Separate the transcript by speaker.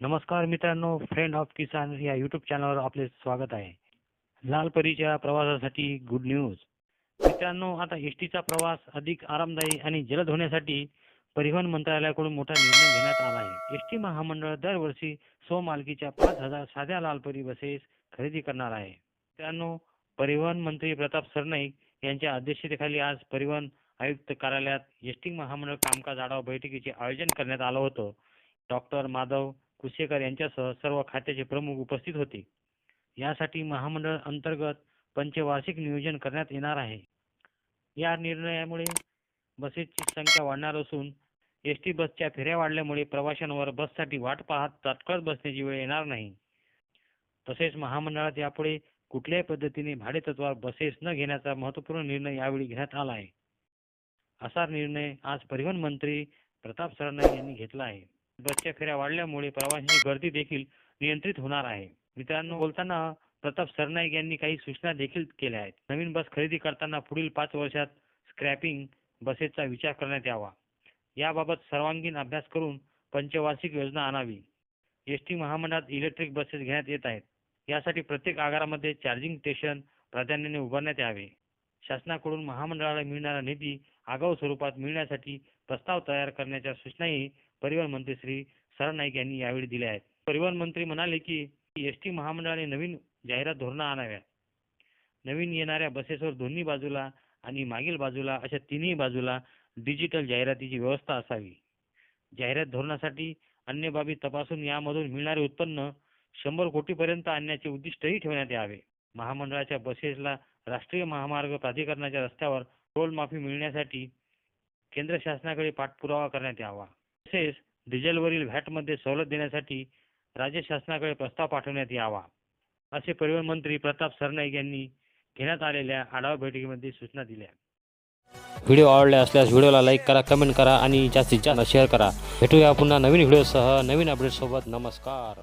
Speaker 1: नमस्कार मित्रांनो friend of किसान या यूट्यूब चॅनलवर आपले स्वागत आहे. लालपरीच्या प्रवासासाठी गुड न्यूज मित्रांनो आता एस टीचा प्रवास अधिक आरामदायी आणि जलद होण्यासाठी परिवहन मंत्रालयाकडून मोठा निर्णय घेण्यात आला आहे. एस टी महामंडळ दरवर्षी स्वमालकीच्या पाच हजार साध्या लालपरी बसेस खरेदी करणार आहे. मित्रांनो परिवहन मंत्री प्रताप सरनाईक यांच्या अध्यक्षतेखाली आज परिवहन आयुक्त कार्यालयात एस टी महामंडळ कामकाज आढावा बैठकीचे आयोजन करण्यात आलं होतं. डॉक्टर माधव कुसेकर यांच्यासह सर्व खात्याचे प्रमुख उपस्थित होते. यासाठी महामंडळ अंतर्गत पंचवार्षिक नियोजन करण्यात येणार आहे. या निर्णयामुळे बसेसची संख्या वाढणार असून एस टी बसच्या फेऱ्या वाढल्यामुळे प्रवाशांवर बससाठी वाट पाहत तात्काळ बसण्याची वेळ येणार नाही. तसेच महामंडळात यापुढे कुठल्याही पद्धतीने भाडेतत्वावर बसेस न घेण्याचा महत्त्वपूर्ण निर्णय यावेळी घेण्यात आला आहे. असा निर्णय आज परिवहन मंत्री प्रताप सरनाईक यांनी घेतला आहे. बसच्या फेऱ्या वाढल्यामुळे प्रवाशांची गर्दी देखील नियंत्रित होणार आहे. मित्रांनो बोलताना प्रताप सरनाईक यांनी काही सूचना देखील केल्या आहेत. नवीन बस खरेदी करताना पुढील पाच वर्षात स्क्रॅपिंग बसेसचा विचार करण्यात यावा. याबाबत सर्वांगीण अभ्यास करून पंचवार्षिक योजना आणावी. एस टी महामंडळात इलेक्ट्रिक बसेस घेण्यात येत आहेत. यासाठी प्रत्येक आगारामध्ये चार्जिंग स्टेशन प्राधान्याने उभारण्यात यावे. शासनाकडून महामंडळाला मिळणारा निधी आगाऊ स्वरूपात मिळण्यासाठी प्रस्ताव तयार करण्याच्या सूचनाही परिवहन मंत्री श्री सरनाईक यांनी यावेळी दिल्या आहेत. परिवहन मंत्री म्हणाले की एस टी महामंडळाने नवीन जाहिरात धोरणं आणाव्या नवीन येणाऱ्या बसेसवर दोन्ही बाजूला आणि मागील बाजूला अशा तिन्ही बाजूला डिजिटल जाहिरातीची व्यवस्था असावी. जाहिरात धोरणासाठी अन्य बाबी तपासून यामधून मिळणारे उत्पन्न शंभर कोटीपर्यंत आणण्याचे उद्दिष्टही ठेवण्यात यावे. महामंडळाच्या बसेसला राष्ट्रीय महामार्ग प्राधिकरणाच्या रस्त्यावर टोल माफी मिळण्यासाठी केंद्र शासनाकडे पाठपुरावा करण्यात यावा. तसेच डिझेलवरील व्हॅटमध्ये सवलत देण्यासाठी राज्य शासनाकडे प्रस्ताव पाठवण्यात यावा. असे परिवहन मंत्री प्रताप सरनाईक यांनी घेण्यात आलेल्या आढावा बैठकीमध्ये सूचना दिल्या.
Speaker 2: व्हिडिओ आवडले असल्यास व्हिडिओला लाईक करा कमेंट करा आणि जास्तीत जास्त शेअर करा. भेटूया पुन्हा नवीन व्हिडिओसह नवीन अपडेटसोबत नमस्कार.